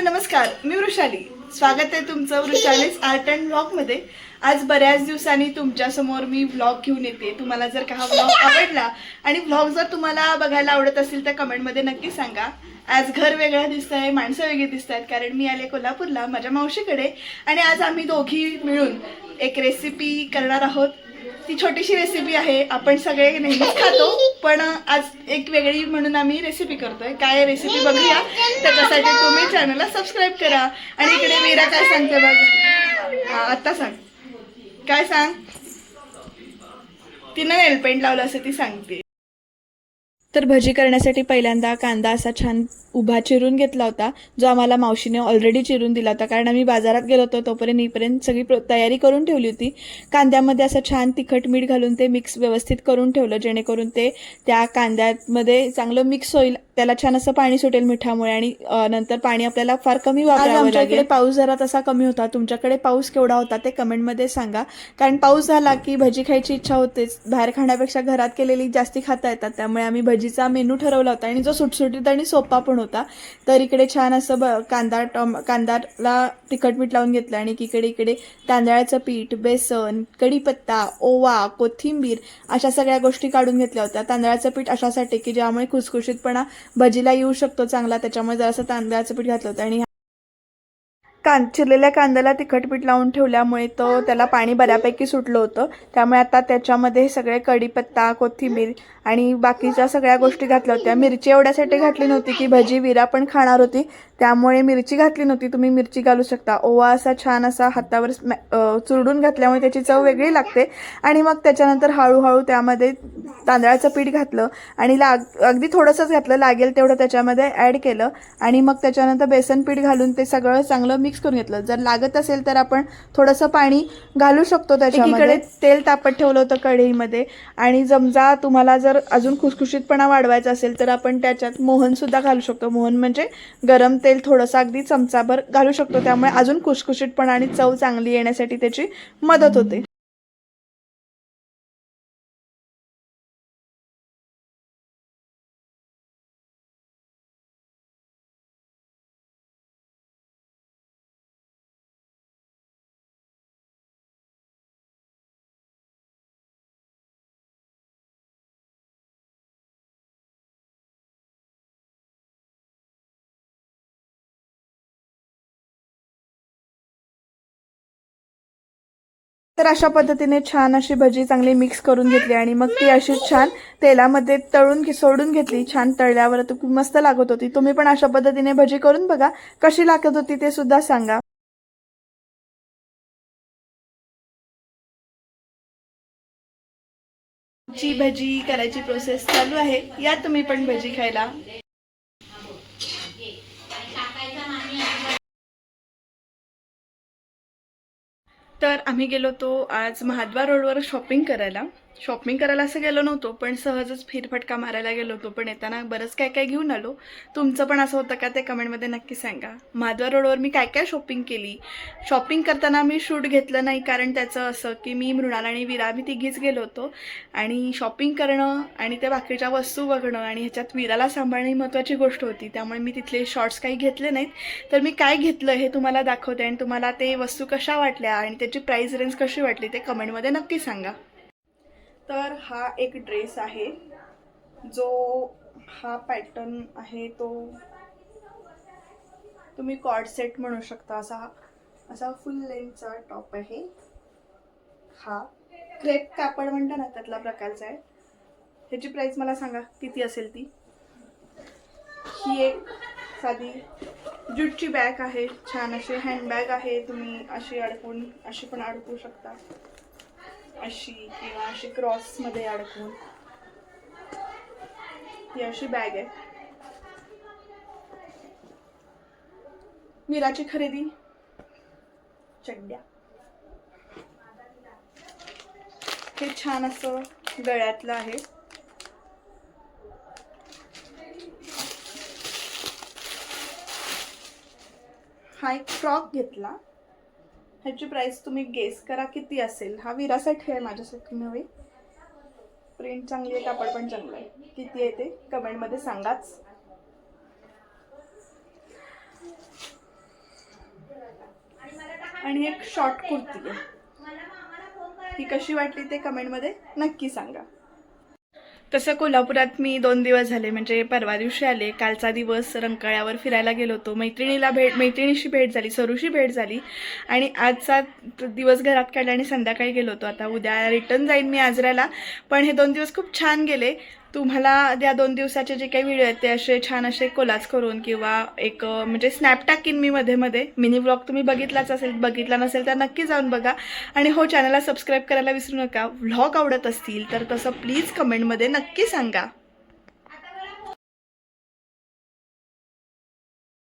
Hello नमस्कार. मी वृषाली. स्वागत आहे तुमचं वृषालीस आर्ट अँड ब्लॉगमध्ये आज बऱ्याच दिवसांनी तुमच्यासमोर मी व्लॉग घेऊन येते. तुम्हाला जर का हा व्लॉग आवडला आणि व्लॉग जर तुम्हाला बघायला आवडत असेल तर कमेंटमध्ये नक्की सांगा. आज घर वेगळं दिसत आहे माणसं वेगळी दिसत आहेत कारण मी आले कोल्हापूरला माझ्या मावशीकडे. आणि आज आम्ही दोघी मिळून एक रेसिपी करणार आहोत. ती छोटीशी रेसिपी आहे. आपण सगळे नेहमीच खातो. पण आज एक वेगळी म्हणून आम्ही रेसिपी करतोय. काय रेसिपी बघूया. त्याच्यासाठी तुम्ही चॅनलला सबस्क्राईब करा. आणि इकडे मीरा काय सांगते बघ. हा आता सांग. काय सांग? तिनं नेल पेंट लावलं असं ती सांगते. तर भजी करण्यासाठी पहिल्यांदा कांदा असा छान उभा चिरून घेतला होता जो आम्हाला मावशीने ऑलरेडी चिरून दिला होता. कारण आम्ही बाजारात गेलो होतो तोपर्यंत ईपर्यंत सगळी प्र- तयारी करून ठेवली होती. कांद्यामध्ये असं छान तिखट मीठ घालून ते मिक्स व्यवस्थित करून ठेवलं जेणेकरून ते त्या कांद्यामध्ये चांगलं मिक्स होईल. त्याला छान असं पाणी सुटेल मिठामुळे आणि नंतर पाणी आपल्याला फार कमी वापरावं लागेल. पाऊस जरा तसा कमी होता. तुमच्याकडे पाऊस केवढा होता ते कमेंटमध्ये सांगा. कारण पाऊस झाला की भजी खायची इच्छा होतेच. बाहेर खाण्यापेक्षा घरात केलेली जास्ती खाता येतात त्यामुळे आम्ही भजीचा मेनू ठरवला होता आणि जो सुटसुटीत आणि सोपा पण होता. तर इकडे छान असं ब कांदा टॉम कांदाला तिखट मीठ लावून घेतलं आणि इकडे इकडे तांदळाचं पीठ बेसन कढीपत्ता ओवा कोथिंबीर अशा सगळ्या गोष्टी काढून घेतल्या होत्या. तांदळाचं पीठ अशासाठी की ज्यामुळे खुसखुशीतपणा भजीला येऊ शकतो चांगला त्याच्यामुळे जरासं तांदळाचं पीठ घातलं होतं आणि कां चिरलेल्या कांद्याला तिखट पीठ लावून ठेवल्यामुळे तो त्याला पाणी बऱ्यापैकी सुटलं होतं. त्यामुळे आता त्याच्यामध्ये सगळे कढीपत्ता कोथिंबीर आणि बाकीच्या सगळ्या गोष्टी घातल्या होत्या. मिरची एवढ्यासाठी घातली नव्हती की भजी विरा पण खाणार होती. त्यामुळे मिरची घातली नव्हती. तुम्ही मिरची घालू शकता. ओवा असा छान असा हातावर स्मॅ चुरडून घातल्यामुळे त्याची चव वेगळी लागते. आणि मग त्याच्यानंतर हळूहळू त्यामध्ये तांदळाचं पीठ घातलं आणि लाग अगदी थोडंसंच घातलं. लागेल तेवढं त्याच्यामध्ये ॲड केलं. आणि मग त्याच्यानंतर बेसन पीठ घालून ते सगळं चांगलं मी मिक्स करून घेतलं. जर लागत असेल तर आपण थोडंसं पाणी घालू शकतो त्याच्याकडे तेल तापत ठेवलं होतं कढईमध्ये. आणि समजा तुम्हाला जर अजून खुसखुशीतपणा वाढवायचा असेल तर आपण त्याच्यात मोहनसुद्धा घालू शकतो. मोहन म्हणजे गरम तेल थोडंसं अगदी चमचाभर घालू शकतो. त्यामुळे अजून खुसखुशीतपणा आणि चव चांगली येण्यासाठी त्याची मदत होते. तर अशा पद्धतीने छान अशी भजी चांगली मिक्स करून घेतली आणि मग ती अशी छान तेलामध्ये तळून घे सोडून घेतली. छान तळल्यावर मस्त लागत होती. तुम्ही पण अशा पद्धतीने भजी करून बघा. कशी लागत होती ते सुद्धा सांगा. ची भजी करायची प्रोसेस चालू आहे. या तुम्ही पण भजी खायला. तर आम्ही गेलो होतो आज महाद्वार रोडवर शॉपिंग करायला. शॉपिंग करायला असं गेलो नव्हतो पण सहजच फेरफटका मारायला गेलो होतो. पण येताना बरंच काय काय घेऊन आलो. तुमचं पण असं होतं का? ते कमेंटमध्ये नक्की सांगा. माधवा रोडवर मी काय काय शॉपिंग केली? शॉपिंग करताना मी शूट घेतलं नाही कारण त्याचं असं की मी मृणाल आणि विरा मी तिघीच गेलो होतो. आणि शॉपिंग करणं आणि त्या बाकीच्या वस्तू बघणं आणि ह्याच्यात विराला सांभाळणं ही महत्त्वाची गोष्ट होती. त्यामुळे मी तिथले शॉर्ट्स काही घेतले नाहीत. तर मी काय घेतलं हे तुम्हाला दाखवते आणि तुम्हाला ते वस्तू कशा वाटल्या आणि त्याची प्राईस रेंज कशी वाटली ते कमेंटमध्ये नक्की सांगा. तर हा एक ड्रेस आहे. जो हा पॅटर्न आहे तो तुम्ही कॉर्ड सेट म्हणू शकता. असा असा फुल लेंथचा टॉप आहे. हा. क्रेप कापड म्हणता ना त्यातला प्रकारचा आहे. ह्याची प्राईस मला सांगा किती असेल ती? ही एक साधी ज्यूटची बॅग आहे. छान अशी हँडबॅग आहे. तुम्ही अशी अडकून अशी पण अडकू शकता. अशी किंवा अशी क्रॉसमध्ये अडकून. ही अशी बॅग आहे. मिराची खरेदी. चड्ड्या हे छान असं गळ्यातलं आहे. हा एक फ्रॉक घेतला. ह्याची प्राईस तुम्ही गेस करा किती असेल. हा विरासाठी आहे माझ्यासाठी नवी प्रिंट चांगली आहे कापड पण चांगलं आहे. किती आहे ते कमेंटमध्ये सांगाच. आणि एक शॉर्ट कुर्ती आहे. ही कशी वाटली ते कमेंटमध्ये नक्की सांगा. तसं कोल्हापुरात मी दोन दिवस झाले म्हणजे परवा दिवशी आले. कालचा दिवस रंकाळ्यावर फिरायला गेलो होतो. मैत्रिणीला भेट मैत्रिणीशी भेट झाली सरूशी भेट झाली. आणि आजचा दिवस घरात काढला आणि संध्याकाळी गेलो होतो. आता उद्या रिटर्न जाईन मी आजऱ्याला पण हे दोन दिवस खूप छान गेले. तुम्हाला त्या दोन दिवसाचे जे काही व्हिडिओ आहेत ते असे छान असे कोलाज करून किंवा एक म्हणजे स्नॅप टाकीन मी मध्ये मध्ये. मिनी व्लॉग तुम्ही बघितलाच असेल बघितला नसेल तर नक्की जाऊन बघा. आणि हो चॅनलला सबस्क्राईब करायला विसरू नका. व्लॉग आवडत असतील तर तसं प्लीज कमेंटमध्ये नक्की सांगा.